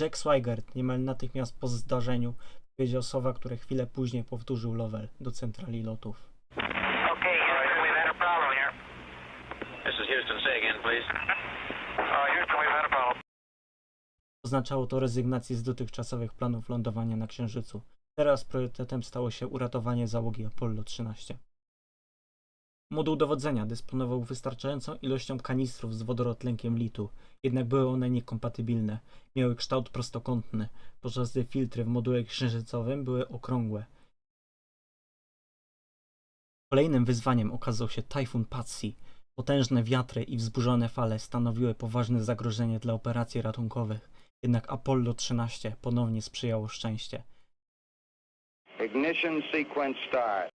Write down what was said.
Jack Swigert niemal natychmiast po zdarzeniu powiedział słowa, które chwilę później powtórzył Lovell do centrali lotów. Okay, Houston, we've had a problem here. This is Houston. Say again, please. Uh, Houston, we've had a problem. Oznaczało to rezygnację z dotychczasowych planów lądowania na Księżycu. Teraz priorytetem stało się uratowanie załogi Apollo 13. Moduł dowodzenia dysponował wystarczającą ilością kanistrów z wodorotlenkiem litu, jednak były one niekompatybilne. Miały kształt prostokątny, podczas gdy filtry w module księżycowym były okrągłe. Kolejnym wyzwaniem okazał się tajfun Patsy. Potężne wiatry i wzburzone fale stanowiły poważne zagrożenie dla operacji ratunkowych. Jednak Apollo 13 ponownie sprzyjało szczęście. Ignition sequence start.